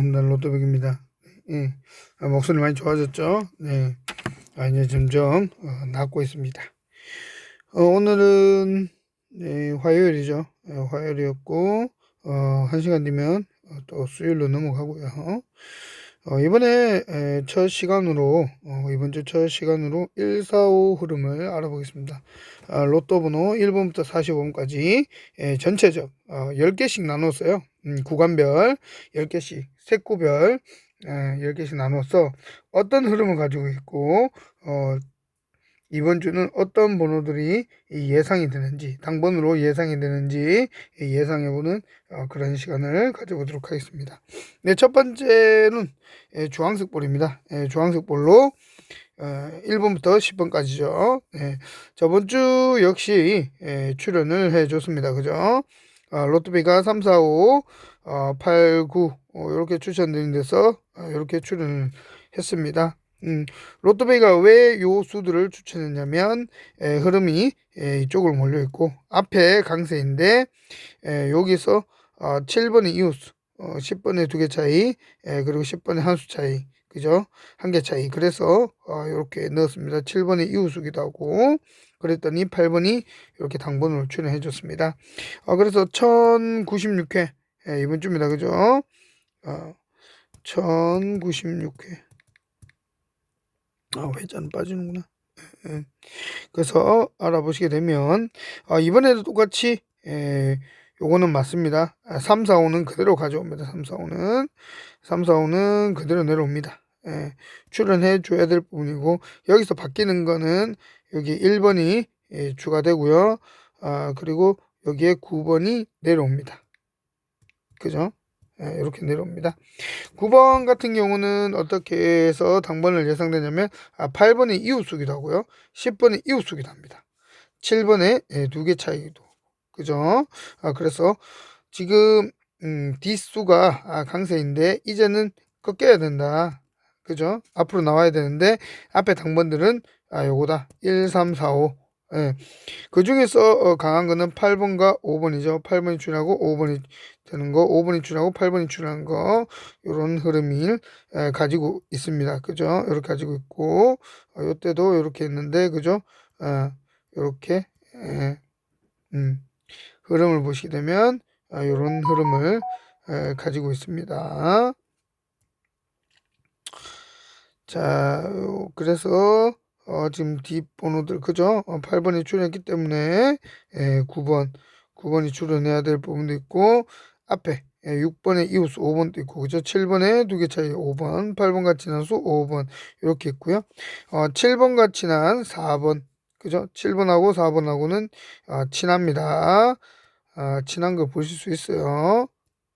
반갑습니다. 로또백입니다. 예. 아, 목소리 많이 좋아졌죠? 네. 아, 이제 점점 어, 낫고 있습니다. 어, 오늘은 네, 화요일이죠. 예, 화요일이었고 어, 한 시간 뒤면 어, 또 수요일로 넘어가고요. 어, 이번에 에, 첫 시간으로 어, 이번 주 첫 시간으로 1, 4, 5 흐름을 알아보겠습니다. 아, 로또 번호 1번부터 45번까지 에, 전체적 어, 10개씩 나눴어요. 음, 구간별 10개씩, 색구별 에, 10개씩 나눠서 어떤 흐름을 가지고 있고 어, 이번 주는 어떤 번호들이 이 예상이 되는지 당번으로 예상이 되는지 이 예상해보는 어, 그런 시간을 가져보도록 하겠습니다. 네, 첫 번째는 예, 주황색 볼입니다. 예, 주황색 볼로 어, 1번부터 10번까지죠. 예, 저번 주 역시 예, 출연을 해줬습니다. 그죠? 어, 로또비가 3, 4, 5, 어, 8, 9 어, 이렇게 추천드린 데서 어, 이렇게 출연을 했습니다. 음, 로또베이가 왜 요 수들을 추천했냐면 에, 흐름이 에, 이쪽으로 몰려 있고 앞에 강세인데 에, 여기서 어, 7번의 이웃수 어, 10번의 두 개 차이 에, 그리고 10번의 한 수 차이 그죠? 한 개 차이. 그래서 어, 이렇게 넣었습니다. 7번의 이웃수기도 하고 그랬더니 8번이 이렇게 당번으로 출연해 줬습니다. 어, 그래서 1096회. 에, 이번 주입니다. 그죠? 어, 1096회. 아, 회전 빠지는구나. 예. 그래서 알아보시게 되면 아, 이번에도 똑같이 예, 요거는 맞습니다. 아, 3, 4, 5는 그대로 가져옵니다. 3, 4, 5는 3, 4, 5는 그대로 내려옵니다. 예, 출연해 줘야 될 부분이고 여기서 바뀌는 거는 여기 1번이 예, 추가되고요. 아, 그리고 여기에 9번이 내려옵니다. 그죠? 예, 이렇게 내려옵니다. 9번 같은 경우는 어떻게 해서 당번을 예상되냐면 아, 8번이 이웃수기도 하고요. 10번이 이웃수기도 합니다. 7번에 예, 두개 차이도 그죠? 아, 그래서 지금 음, 뒷수가 아, 강세인데 이제는 꺾여야 된다. 그죠? 앞으로 나와야 되는데 앞에 당번들은 아, 요거다. 1, 3, 4, 5 예. 그 중에서 어, 강한 거는 8번과 5번이죠. 8번이 출하고 5번이 되는 거, 5번이 출하고 8번이 출하는 거, 요런 흐름을 에, 가지고 있습니다. 그죠? 이렇게 가지고 있고, 어, 요때도 이렇게 했는데, 그죠? 어, 요렇게, 에, 음, 흐름을 보시게 되면, 아, 요런 흐름을 에, 가지고 있습니다. 자, 그래서, 어, 지금 뒷번호들, 그죠? 어, 8번이 출연했기 때문에, 예, 9번, 9번이 출연해야 될 부분도 있고, 앞에 예, 6번에 이웃수 5번도 있고, 그죠? 7번에 두 개 차이 5번, 8번 같이 난 수 5번, 이렇게 있고요. 어, 7번 같이 난 4번, 그죠? 7번하고 4번하고는 어, 친합니다. 아, 친한 거 보실 수 있어요.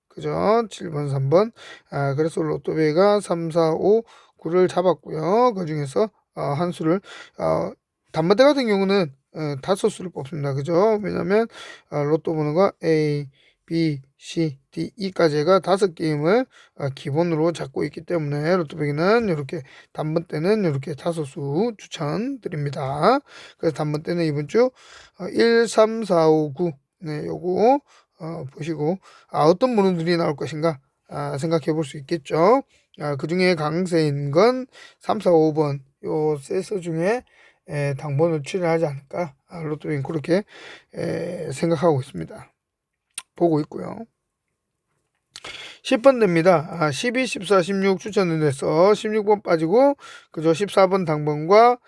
그죠? 7번, 3번. 아, 그래서 로또베이가 3, 4, 5, 9를 잡았고요. 그 중에서 어, 한 수를 어, 단번대 같은 경우는 어, 다섯 수를 뽑습니다. 그죠? 왜냐면 어, 로또 번호가 A, B, C, D, E까지가 다섯 게임을 어, 기본으로 잡고 있기 때문에 로또백이는 이렇게 단번 때는 이렇게 다섯 수 추천드립니다. 그래서 단번 때는 이번 주 어, 1, 3, 4, 5, 9 네, 요거 어, 보시고 아, 어떤 번호들이 나올 것인가 아, 생각해 볼 수 있겠죠. 아, 그 중에 강세인 건 3, 4, 5번 요 세서 중에 에, 당번을 출연하지 않을까 아, 로또인 그렇게 에, 생각하고 있습니다. 보고 있고요. 10번 됩니다. 아, 12, 14, 16 추천을 해서 16번 빠지고 그저 14번 당번과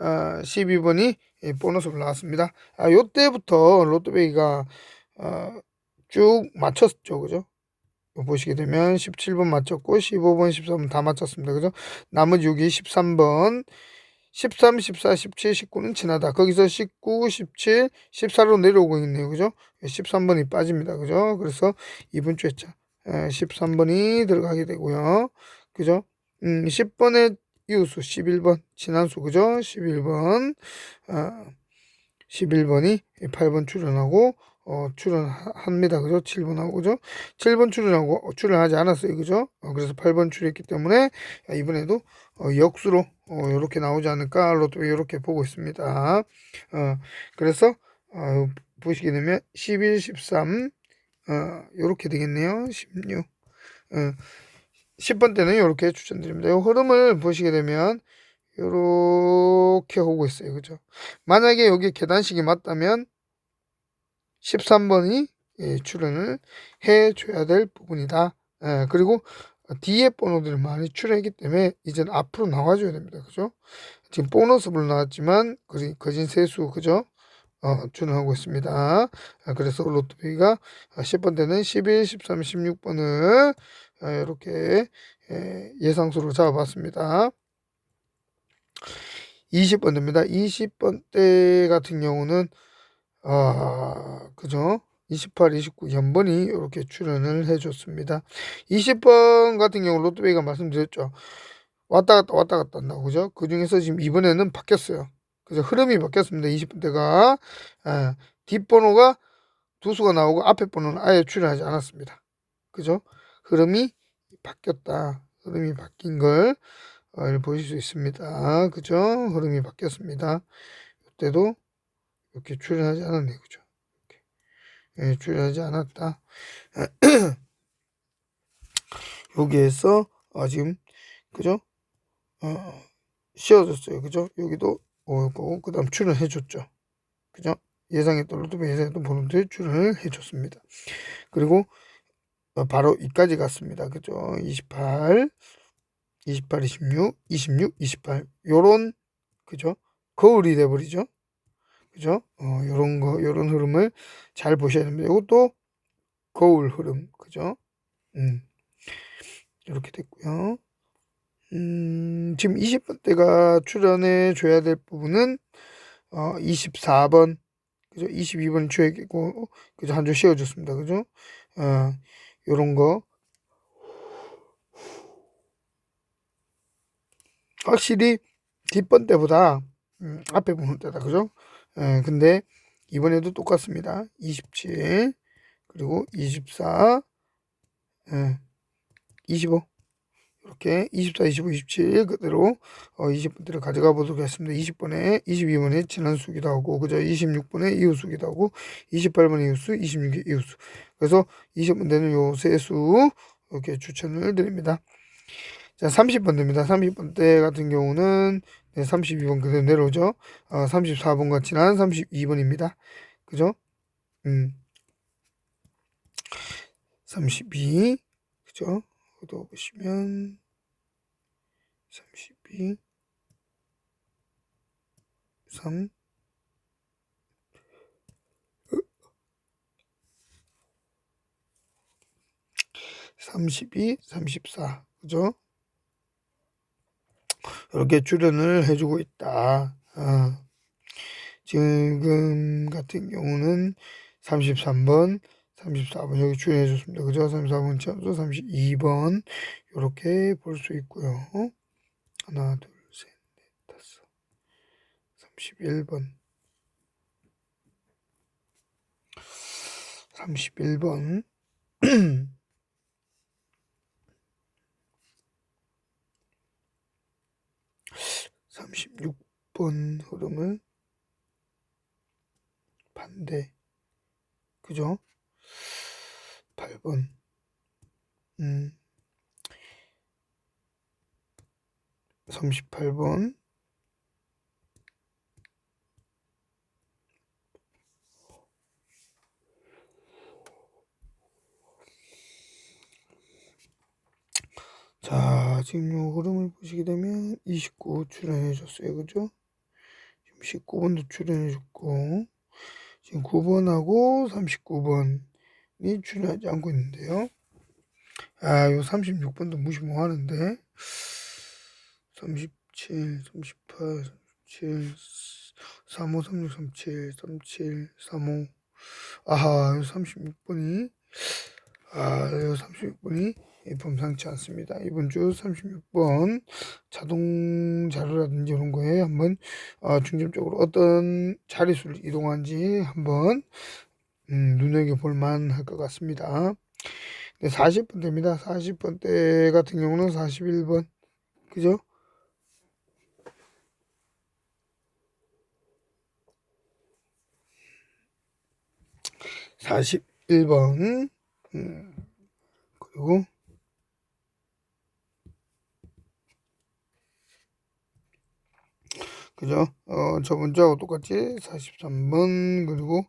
아, 12번이 보너스로 나왔습니다. 아, 요때부터 로또베이가 아, 쭉 맞췄죠. 그죠? 보시게 되면 17번 맞췄고 15번, 13번 다 맞췄습니다. 그죠? 나머지 여기 13번 13, 14, 17, 19는 지나다. 거기서 19, 17, 14로 내려오고 있네요. 그죠? 13번이 빠집니다. 그죠? 그래서 이번 주 했죠. 13번이 들어가게 되고요. 그죠? 음, 10번에 이웃수 11번 지난수 그죠? 11번 아, 11번이 8번 출연하고 어, 출연합니다. 그죠? 7번하고, 그죠? 7번 출연하고, 어, 출연하지 않았어요. 그죠? 어, 그래서 8번 출연했기 때문에, 이번에도, 어, 역수로, 어, 이렇게 나오지 않을까, 로또 이렇게 보고 있습니다. 어, 그래서, 어, 보시게 되면, 11, 13, 어, 요렇게 되겠네요. 16, 어, 10번 때는 이렇게 추천드립니다. 이 흐름을 보시게 되면 이렇게 오고 있어요. 그죠? 만약에 여기 계단식이 맞다면 13번이 예, 출연을 해줘야 될 부분이다. 예, 그리고 뒤에 번호들이 많이 출연했기 때문에 이제는 앞으로 나와줘야 됩니다. 그죠? 지금 보너스로 나왔지만 거진 세수 그죠? 어, 출연하고 있습니다. 아, 그래서 로또비가 10번 때는 11, 13, 16번을 이렇게 예상수로 잡아봤습니다. 20번 됩니다. 20번 때 같은 경우는 아 그죠? 28, 29 연번이 이렇게 출연을 해줬습니다. 20번 같은 경우 로또베이가 말씀드렸죠. 왔다 갔다 왔다 갔다 한다고 그죠? 그 중에서 지금 이번에는 바뀌었어요. 그죠? 흐름이 바뀌었습니다. 20번 때가 아, 뒷번호가 두 수가 나오고 앞에 번호는 아예 출연하지 않았습니다. 그죠? 흐름이 바뀌었다. 흐름이 바뀐 걸 어, 보실 수 있습니다. 그죠? 흐름이 바뀌었습니다. 이때도 이렇게 출연하지 않았네. 그죠? 이렇게. 예, 출연하지 않았다. 여기에서 어, 지금 그죠? 어, 씌워졌어요. 그죠? 여기도 오고 그 다음 출연해 줬죠. 그죠? 예상했던 로또비 예상했던 번호들 출연을 해줬습니다. 그리고 어, 바로 이까지 갔습니다. 그죠? 28, 28, 26, 26, 28 요런 그죠? 거울이 돼버리죠. 그죠? 어, 요런 거 요런 흐름을 잘 보셔야 됩니다. 이것도 거울 흐름 그죠? 음. 이렇게 됐고요. 음, 지금 20번대가 출연해 줘야 될 부분은 어, 24번 그죠? 22번 주액이고 그죠? 한줄 씌워줬습니다. 그죠? 어, 요런 거 확실히 뒷번 때보다 음, 앞에 보는 때다 그죠? 에, 근데 이번에도 똑같습니다. 27 그리고 24 에, 25 이렇게 24, 25, 27 그대로 어, 20번대를 가져가 보도록 하겠습니다. 20번에 22번에 지난 수기도 하고 그죠? 26번에 이후 수기도 하고 28번에 이후 수, 26에 이후 수. 그래서 20번대는 요 세 수 이렇게 추천을 드립니다. 자, 30번 됩니다. 30번 대 같은 경우는 네, 32번 그대로 내려오죠. 어, 34번과 지난 32번입니다. 그죠? 음. 32 그죠? 또 보시면 32 3 32, 34 그죠? 이렇게 출연을 해주고 있다. 어. 지금 같은 경우는 33번, 34번 여기 출연해 줬습니다. 그죠? 34번 참수 32번 이렇게 볼 수 있고요. 하나, 둘, 셋, 넷, 다섯. 31번. 31번. 36번 흐름을 반대 그죠? 8번 음. 38번. 자, 지금 요 흐름을 보시게 되면 29 출연해 줬어요. 그죠? 지금 19번도 출연해 줬고, 지금 9번하고 39번 이 출연하지 않고 있는데요. 아, 요 36번도 무시 뭐 하는데. 37, 38, 37, 35, 36, 37, 37, 35. 아하, 요 36번이, 아, 요 36번이 범상치 않습니다. 이번 주 36번 자동 자료라든지 이런 거에 한번 어, 중점적으로 어떤 자릿수를 이동한지 한번 음, 눈여겨볼 만할 것 같습니다. 네, 40번대입니다. 40번대 같은 경우는 41번. 그죠? 41번. 음, 그리고 그죠? 어, 저번주하고 똑같이 43번, 그리고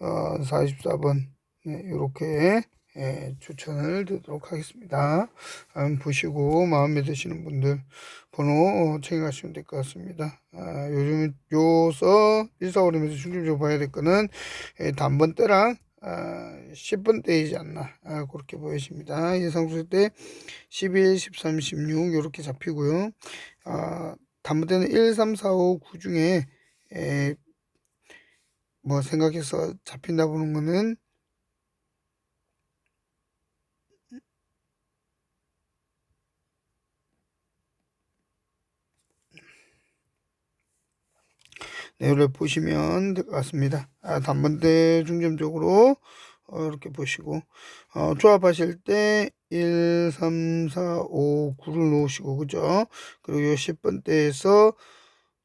어, 44번, 네, 요렇게, 예, 추천을 드리도록 하겠습니다. 한번 보시고 마음에 드시는 분들 번호 어, 챙겨가시면 될 것 같습니다. 아, 요즘 요서 일사오름에서 중점적으로 봐야 될 거는 예, 단번대랑 아, 10번대이지 않나 아, 그렇게 보여집니다. 예상수술 때 11, 13, 16 이렇게 잡히고요. 아, 단번대는 1, 3, 4, 5, 9 중에 에, 뭐 생각해서 잡힌다 보는 거는 네, 이렇게 보시면 될 것 같습니다. 아, 단번대 중점적으로 어, 이렇게 보시고 어, 조합하실 때 1, 3, 4, 5, 9를 놓으시고 그죠? 그리고 요 10번대에서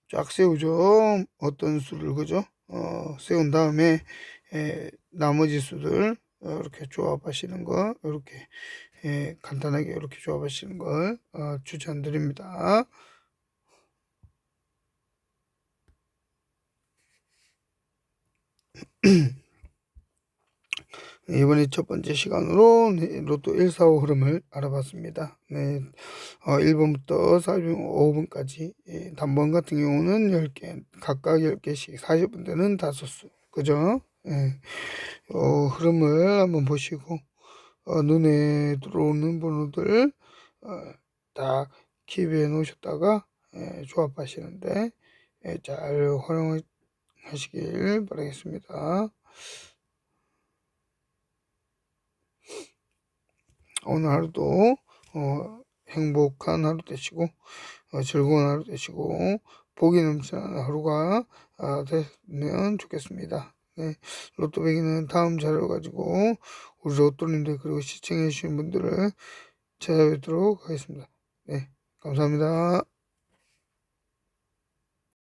쫙 세우죠. 어떤 수를 그죠? 어, 세운 다음에 에, 나머지 수들 어, 이렇게 조합하시는 거 이렇게 예, 간단하게 이렇게 조합하시는 걸 어, 추천드립니다. 이번에 첫 번째 시간으로 네, 로또 145 흐름을 알아봤습니다. 네, 어, 1번부터 45번까지 예, 단번 같은 경우는 10개, 각각 10개씩 40분대는 5수 그죠? 예, 어, 흐름을 한번 보시고 어, 눈에 들어오는 번호들 어, 다 킵해 놓으셨다가 예, 조합하시는데 예, 잘 활용하시길 바라겠습니다. 오늘 하루도 어, 행복한 하루 되시고 어, 즐거운 하루 되시고 복이 넘치는 하루가 아, 되면 좋겠습니다. 네, 로또 배기는 다음 자료 가지고 우리 로또님들 그리고 시청해 주신 분들을 찾아뵙도록 하겠습니다. 네, 감사합니다.